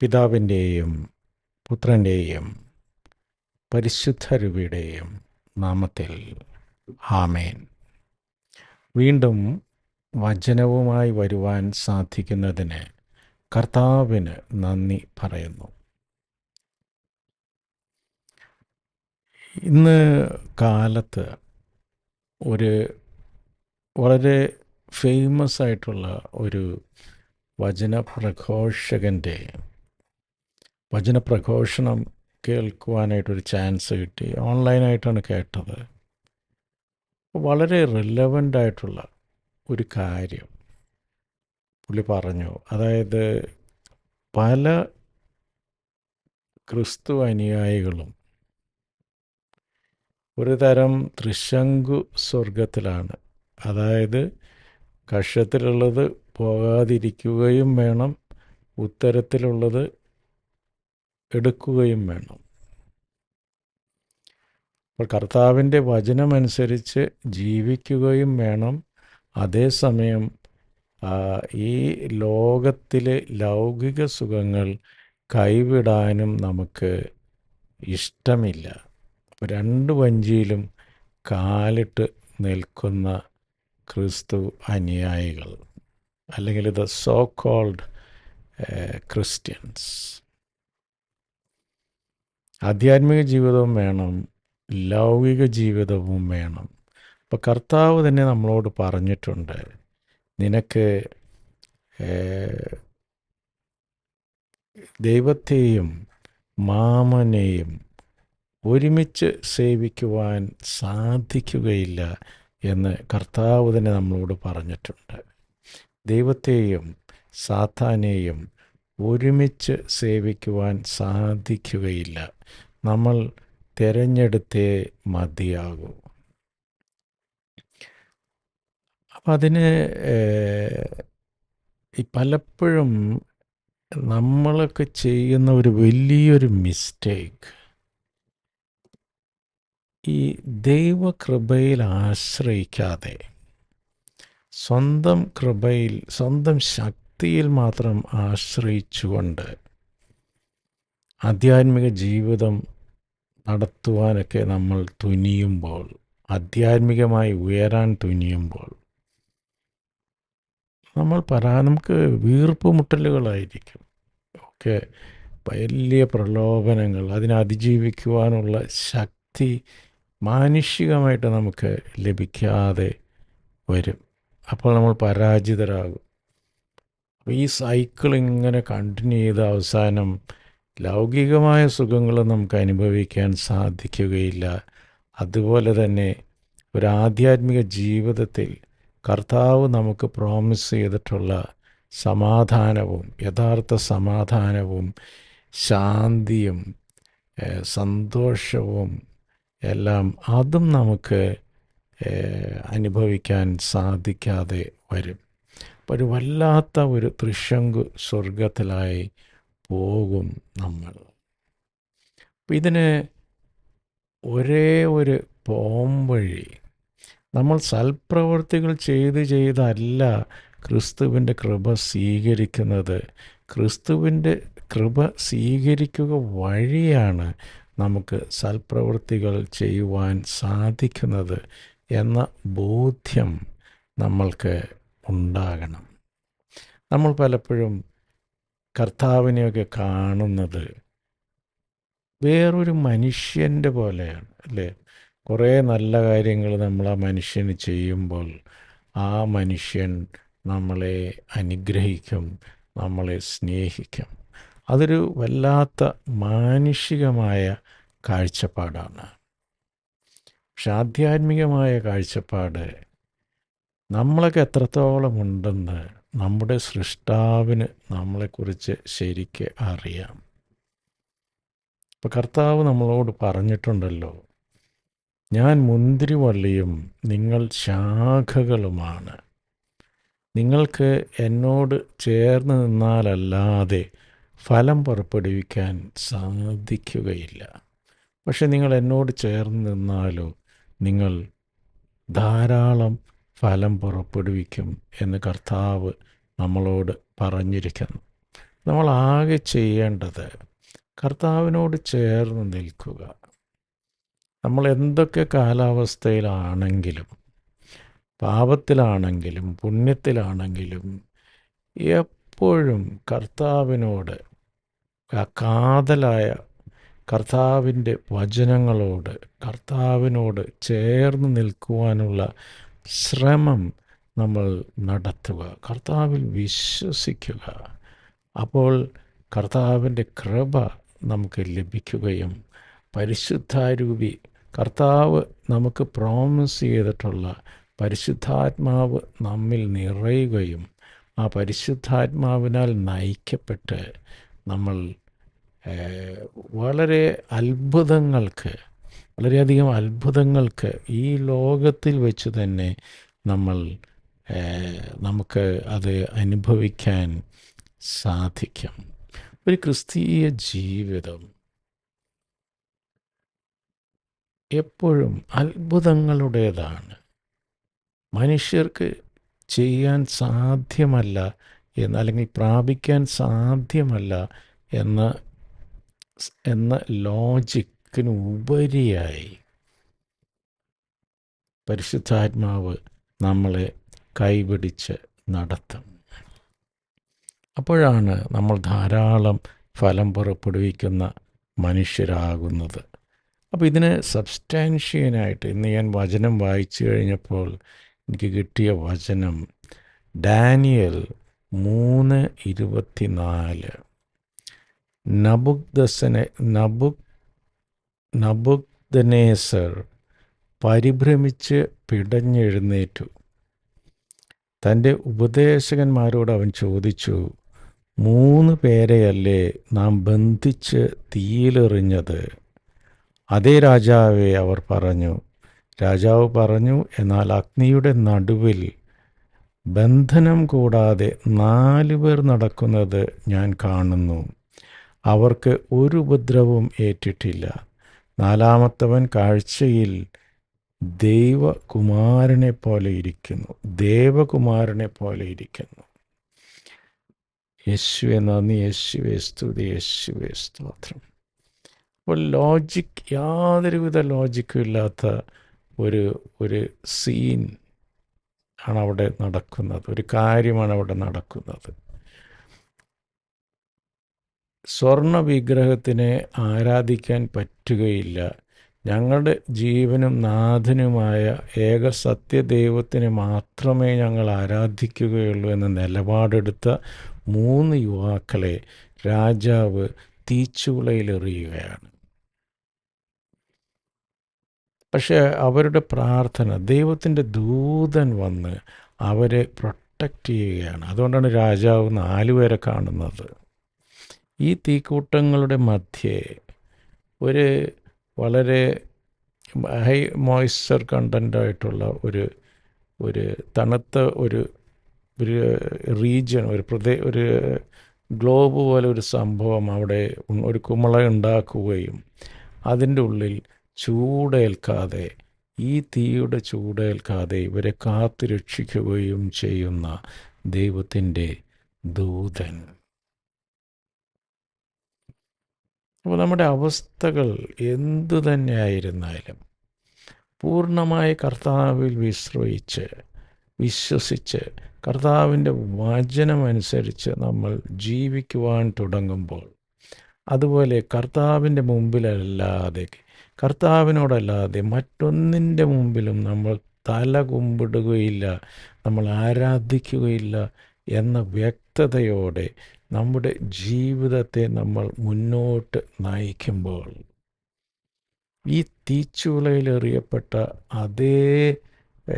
പിതാവിന്റെയും പുത്രന്റെയും പരിശുദ്ധരുവിയുടെയും നാമത്തിൽ ആമേൻ. വീണ്ടും വചനവുമായി വരുവാൻ സാധിക്കുന്നതിന് കർത്താവിന് നന്ദി പറയുന്നു. ഇന്ന് കാലത്ത് ഒരു വളരെ ഫേമസ് ആയിട്ടുള്ള ഒരു വചനപ്രഘോഷകന്റെ വചനപ്രഘോഷണം കേൾക്കുവാനായിട്ടൊരു ചാൻസ് കിട്ടി. ഓൺലൈനായിട്ടാണ് കേട്ടത്. വളരെ റിലവന്റ് ആയിട്ടുള്ള ഒരു കാര്യം പുള്ളി പറഞ്ഞു. അതായത് പല ക്രിസ്തു അനുയായികളും ഒരു തരം ത്രിശങ്കു സ്വർഗത്തിലാണ് അതായത് കഷത്തിലുള്ളത് പോകാതിരിക്കുകയും വേണം ഉത്തരത്തിലുള്ളത് എടുക്കുകയും വേണം. അപ്പോൾ കർത്താവിന്റെ വചനമനുസരിച്ച് ജീവിക്കുകയും വേണം. അതേസമയം ഈ ലോകത്തിലെ ലൗകിക സുഖങ്ങൾ കൈവിടാനും നമുക്ക് ഇഷ്ടമില്ല. രണ്ട് വഞ്ചിയിലും കാലിട്ട് നിൽക്കുന്ന ക്രിസ്തു അനുയായികൾ അല്ലെങ്കിൽ ദ സോ കോൾഡ് ക്രിസ്ത്യൻസ്. ആധ്യാത്മിക ജീവിതവും വേണം ലൗകിക ജീവിതവും വേണം. അപ്പോൾ കർത്താവ് തന്നെ നമ്മളോട് പറഞ്ഞിട്ടുണ്ട് നിനക്ക് ദൈവത്തെയും മാമനെയും ഒരുമിച്ച് സേവിക്കുവാൻ സാധിക്കുകയില്ല എന്ന് കർത്താവ് തന്നെ നമ്മളോട് പറഞ്ഞിട്ടുണ്ട്. ദൈവത്തെയും സാത്താനെയും ഒരുമിച്ച് സേവിക്കുവാൻ സാധിക്കുകയില്ല. നമ്മൾ തിരഞ്ഞെടുത്തേ മതിയാകൂ. അപ്പം അതിന് പലപ്പോഴും നമ്മളൊക്കെ ചെയ്യുന്ന ഒരു വലിയൊരു മിസ്റ്റേക്ക്. ഈ ദൈവകൃപയിൽ ആശ്രയിക്കാതെ സ്വന്തം കൃപയിൽ സ്വന്തം ശക്തിയിൽ മാത്രം ആശ്രയിച്ചുകൊണ്ട് ആധ്യാത്മിക ജീവിതം നടത്തുവാനൊക്കെ നമ്മൾ തുനിയുമ്പോൾ ആധ്യാത്മികമായി ഉയരാൻ തുനിയുമ്പോൾ നമ്മൾ പരാ നമുക്ക് വീർപ്പ് മുട്ടലുകളായിരിക്കും. ഒക്കെ വലിയ പ്രലോഭനങ്ങൾ അതിനെ അതിജീവിക്കുവാനുള്ള ശക്തി മാനുഷികമായിട്ട് നമുക്ക് ലഭിക്കാതെ വരും. അപ്പോൾ നമ്മൾ പരാജിതരാകും. ഈ സൈക്കിൾ ഇങ്ങനെ കണ്ടിന്യൂ ചെയ്ത് അവസാനം ലൗകികമായ സുഖങ്ങൾ നമുക്ക് അനുഭവിക്കാൻ സാധിക്കുകയില്ല. അതുപോലെ തന്നെ ഒരു ആധ്യാത്മിക ജീവിതത്തിൽ കർത്താവ് നമുക്ക് പ്രോമിസ് ചെയ്തിട്ടുള്ള സമാധാനവും യഥാർത്ഥ സമാധാനവും ശാന്തിയും സന്തോഷവും എല്ലാം അതും നമുക്ക് അനുഭവിക്കാൻ സാധിക്കാതെ വരും. ഒരു വല്ലാത്ത ഒരു തൃശങ്കു സ്വർഗത്തിലായി പോകും നമ്മൾ. അപ്പം ഇതിന് ഒരേ ഒരു പോംവഴി നമ്മൾ സൽപ്രവർത്തികൾ ചെയ്ത് ചെയ്തല്ല ക്രിസ്തുവിന്റെ കൃപ സ്വീകരിക്കുന്നത്. ക്രിസ്തുവിന്റെ കൃപ സ്വീകരിക്കുക വഴിയാണ് നമുക്ക് സൽപ്രവൃത്തികൾ ചെയ്യുവാൻ സാധിക്കുന്നത് എന്ന ബോധ്യം നമ്മൾക്ക് ഉണ്ടാകണം. നമ്മൾ പലപ്പോഴും കർത്താവിനെയൊക്കെ കാണുന്നത് വേറൊരു മനുഷ്യന്റെ പോലെയാണ് അല്ലേ? കുറേ നല്ല കാര്യങ്ങൾ നമ്മൾ ആ മനുഷ്യന് ചെയ്യുമ്പോൾ ആ മനുഷ്യൻ നമ്മളെ അനുഗ്രഹിക്കും നമ്മളെ സ്നേഹിക്കും. അതൊരു വല്ലാത്ത മാനുഷികമായ കാഴ്ചപ്പാടാണ്. പക്ഷെ ആധ്യാത്മികമായ കാഴ്ചപ്പാട് നമ്മളൊക്കെ എത്രത്തോളം ഉണ്ടെന്ന് നമ്മുടെ സൃഷ്ടാവിന് നമ്മളെക്കുറിച്ച് ശരിക്ക് അറിയാം. ഇപ്പം കർത്താവ് നമ്മളോട് പറഞ്ഞിട്ടുണ്ടല്ലോ ഞാൻ മുന്തിരിവള്ളിയും നിങ്ങൾ ശാഖകളുമാണ്. നിങ്ങൾക്ക് എന്നോട് ചേർന്ന് നിന്നാലല്ലാതെ ഫലം പുറപ്പെടുവിക്കാൻ സാധിക്കുകയില്ല. പക്ഷെ നിങ്ങൾ എന്നോട് ചേർന്ന് നിന്നാലോ നിങ്ങൾ ധാരാളം ഫലം പുറപ്പെടുവിക്കും എന്ന് കർത്താവ് നമ്മളോട് പറഞ്ഞിരിക്കുന്നു. നമ്മളാകെ ചെയ്യേണ്ടത് കർത്താവിനോട് ചേർന്ന് നിൽക്കുക. നമ്മൾ എന്തൊക്കെ കാലാവസ്ഥയിലാണെങ്കിലും പാപത്തിലാണെങ്കിലും പുണ്യത്തിലാണെങ്കിലും എപ്പോഴും കർത്താവിനോട് കാതലായ കർത്താവിന്റെ വചനങ്ങളോട് കർത്താവിനോട് ചേർന്ന് നിൽക്കുവാനുള്ള ശ്രമം നമ്മൾ നടത്തുക. കർത്താവിൽ വിശ്വസിക്കുക. അപ്പോൾ കർത്താവിന്റെ കൃപ നമുക്ക് ലഭിക്കുകയും പരിശുദ്ധാരൂപി കർത്താവ് നമുക്ക് പ്രോമിസ് ചെയ്തിട്ടുള്ള പരിശുദ്ധാത്മാവ് നമ്മിൽ നിറയുകയും ആ പരിശുദ്ധാത്മാവിനാൽ നയിക്കപ്പെട്ട് നമ്മൾ വളരെ അത്ഭുതങ്ങൾക്ക് വളരെയധികം അത്ഭുതങ്ങൾക്ക് ഈ ലോകത്തിൽ വെച്ച് തന്നെ നമ്മൾ നമുക്ക് അത് അനുഭവിക്കാൻ സാധിക്കും. ഒരു ക്രിസ്തീയ ജീവിതം എപ്പോഴും അത്ഭുതങ്ങളുടേതാണ്. മനുഷ്യർക്ക് ചെയ്യാൻ സാധ്യമല്ല എന്ന് അല്ലെങ്കിൽ പ്രാപിക്കാൻ സാധ്യമല്ല എന്ന എന്ന ലോജിക്കിന് ഉപരിയായി പരിശുദ്ധാത്മാവ് നമ്മളെ കൈപിടിച്ച് നടത്തും. അപ്പോഴാണ് നമ്മൾ ധാരാളം ഫലം പുറപ്പെടുവിക്കുന്ന മനുഷ്യരാകുന്നത്. അപ്പോൾ ഇതിന് സബ്സ്റ്റാൻഷ്യനായിട്ട് ഇന്ന് ഞാൻ വചനം വായിച്ചു കഴിഞ്ഞപ്പോൾ എനിക്ക് കിട്ടിയ വചനം ഡാനിയൽ മൂന്ന് ഇരുപത്തിനാല്. നബുക്ദസനെ നബുക് നബുക്ദനേസർ പരിഭ്രമിച്ച് പിടഞ്ഞെഴുന്നേറ്റു. തന്റെ ഉപദേശകന്മാരോട് അവൻ ചോദിച്ചു മൂന്ന് പേരെയല്ലേ നാം ബന്ധിച്ച് തീയിലെറിഞ്ഞത്? അതേ രാജാവേ അവർ പറഞ്ഞു രാജാവ് പറഞ്ഞു എന്നാൽ അഗ്നിയുടെ നടുവിൽ ബന്ധനം കൂടാതെ നാല് പേർ നടക്കുന്നത് ഞാൻ കാണുന്നു. അവർക്ക് ഒരു ഉപദ്രവവും ഏറ്റിട്ടില്ല. നാലാമത്തവൻ കാഴ്ചയിൽ ദൈവകുമാരനെ പോലെ ഇരിക്കുന്നു. ദേവകുമാരനെ പോലെ ഇരിക്കുന്നു. യേശുവെ നന്ദി. യേശുവെ സ്തുതി. യേശുവെ സ്തോത്രം. അപ്പോൾ ലോജിക് യാതൊരുവിധ ലോജിക്കും ഇല്ലാത്ത ഒരു ഒരു സീൻ ആണ് അവിടെ നടക്കുന്നത്. ഒരു കാര്യമാണ് അവിടെ നടക്കുന്നത്. സ്വർണ വിഗ്രഹത്തിനെ ആരാധിക്കാൻ പറ്റുകയില്ല. ഞങ്ങളുടെ ജീവനും നാഥനുമായ ഏക സത്യദൈവത്തിനെ മാത്രമേ ഞങ്ങൾ ആരാധിക്കുകയുള്ളൂ എന്ന നിലപാടെടുത്ത മൂന്ന് യുവാക്കളെ രാജാവ് തീച്ചുളയിലെറിയുകയാണ്. പക്ഷേ അവരുടെ പ്രാർത്ഥന ദൈവത്തിന്റെ ദൂതൻ വന്ന് അവരെ പ്രൊട്ടക്റ്റ് ചെയ്യുകയാണ്. അതുകൊണ്ടാണ് രാജാവ് നാലുപേരെ കാണുന്നത്. ഈ തീക്കൂട്ടങ്ങളുടെ മധ്യേ ഒരു വളരെ ഹൈ മോയ്സ്ചർ കണ്ടന്റായിട്ടുള്ള ഒരു ഒരു തണുത്ത ഒരു ഒരു റീജിയൻ ഒരു പ്രദേ ഒരു ഗ്ലോബ് പോലെ ഒരു സംഭവം അവിടെ ഒരു കുമള ഉണ്ടാക്കുകയും അതിന്റെ ഉള്ളിൽ ചൂടേൽക്കാതെ ഈ തീയുടെ ചൂടേൽക്കാതെ ഇവരെ കാത്തു രക്ഷിക്കുകയും ചെയ്യുന്ന ദൈവത്തിന്റെ ദൂതൻ. അപ്പോൾ നമ്മുടെ അവസ്ഥകൾ എന്തു തന്നെയായിരുന്നാലും പൂർണമായി കർത്താവിൽ വിശ്രയിച്ച് വിശ്വസിച്ച് കർത്താവിന്റെ വചനമനുസരിച്ച് നമ്മൾ ജീവിക്കുവാൻ തുടങ്ങുമ്പോൾ അതുപോലെ കർത്താവിന്റെ മുമ്പിലല്ലാതെ കർത്താവിനോടല്ലാതെ മറ്റൊന്നിന്റെ മുമ്പിലും നമ്മൾ തല കുമ്പിടുകയില്ല നമ്മൾ ആരാധിക്കുകയില്ല എന്ന വ്യക്തതയോടെ നമ്മുടെ ജീവിതത്തെ നമ്മൾ മുന്നോട്ട് നയിക്കുമ്പോൾ ഈ തീച്ചുളയിലെറിയപ്പെട്ട അതേ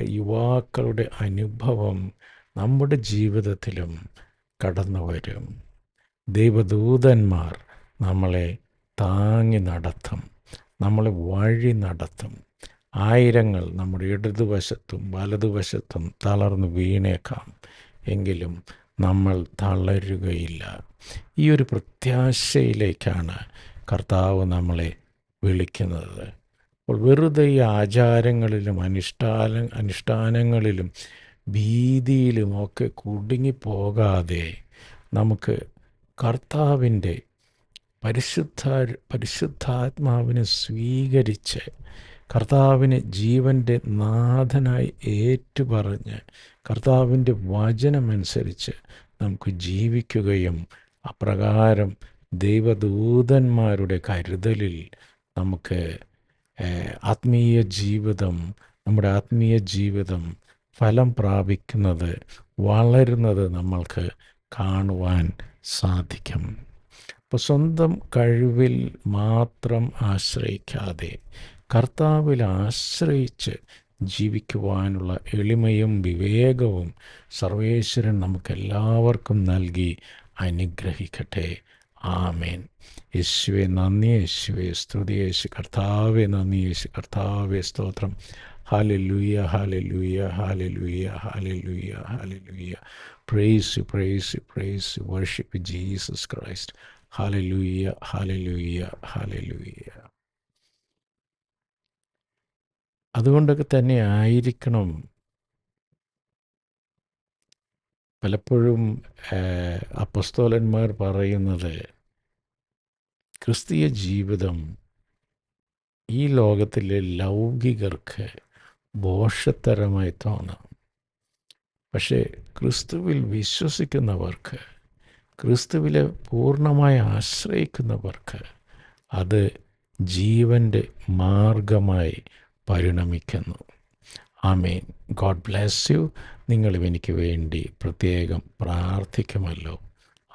യുവാക്കളുടെ അനുഭവം നമ്മുടെ ജീവിതത്തിലും കടന്നു വരും. ദൈവദൂതന്മാർ നമ്മളെ താങ്ങി നടത്തും നമ്മളെ വഴി നടത്തും. ആയിരങ്ങൾ നമ്മുടെ ഇടതുവശത്തും വലതുവശത്തും തളർന്നു വീണേക്കാം. എങ്കിലും നമ്മൾ തളരുകയില്ല. ഈ ഒരു പ്രത്യാശയിലേക്കാണ് കർത്താവ് നമ്മളെ വിളിക്കുന്നത്. അപ്പോൾ വെറുതെ ഈ ആചാരങ്ങളിലും അനുഷ്ഠാന അനുഷ്ഠാനങ്ങളിലും ഭീതിയിലും ഒക്കെ കുടുങ്ങിപ്പോകാതെ നമുക്ക് കർത്താവിന്റെ പരിശുദ്ധ പരിശുദ്ധാത്മാവിനെ സ്വീകരിച്ച് കർത്താവിനെ ജീവന്റെ നാഥനായി ഏറ്റുപറഞ്ഞ് കർത്താവിന്റെ വചനമനുസരിച്ച് നമുക്ക് ജീവിക്കുകയും അപ്രകാരം ദൈവദൂതന്മാരുടെ കരുതലിൽ നമുക്ക് ആത്മീയ ജീവിതം നമ്മുടെ ആത്മീയ ജീവിതം ഫലം പ്രാപിക്കുന്നത് വളരുന്നത് നമ്മൾക്ക് കാണുവാൻ സാധിക്കും. അപ്പോൾ സ്വന്തം കഴിവിൽ മാത്രം ആശ്രയിക്കാതെ കർത്താവിൽ ആശ്രയിച്ച് ജീവിക്കുവാനുള്ള എളിമയും വിവേകവും സർവേശ്വരൻ നമുക്കെല്ലാവർക്കും നൽകി അനുഗ്രഹിക്കട്ടെ. ആമേൻ. യേശുവെ നന്ദി യേശുവെ സ്തുതി യേശു കർത്താവെ നന്ദി യേശു കർത്താവെ സ്തോത്രം. Hallelujah hallelujah hallelujah hallelujah hallelujah praise praise praise worship Jesus Christ hallelujah hallelujah hallelujah അതുകൊണ്ടൊക്കെ തന്നെ ആയിരിക്കണം. പലപ്പോഴും അപ്പസ്തോലന്മാർ പറയുന്നത് ക്രിസ്തീയ ജീവിതം ഈ ലോകത്തിലെ ലൗകികർക്ക് ദോഷത്തരമായി തോന്നാം. പക്ഷേ ക്രിസ്തുവിൽ വിശ്വസിക്കുന്നവർക്ക് ക്രിസ്തുവിലെ പൂർണമായി ആശ്രയിക്കുന്നവർക്ക് അത് ജീവന്റെ മാർഗമായി പരിണമിക്കുന്നു. ആമേൻ. ഗോഡ് ബ്ലെസ് യു നിങ്ങളും എനിക്ക് വേണ്ടി പ്രത്യേകം പ്രാർത്ഥിക്കുമല്ലോ.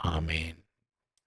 ആമേൻ.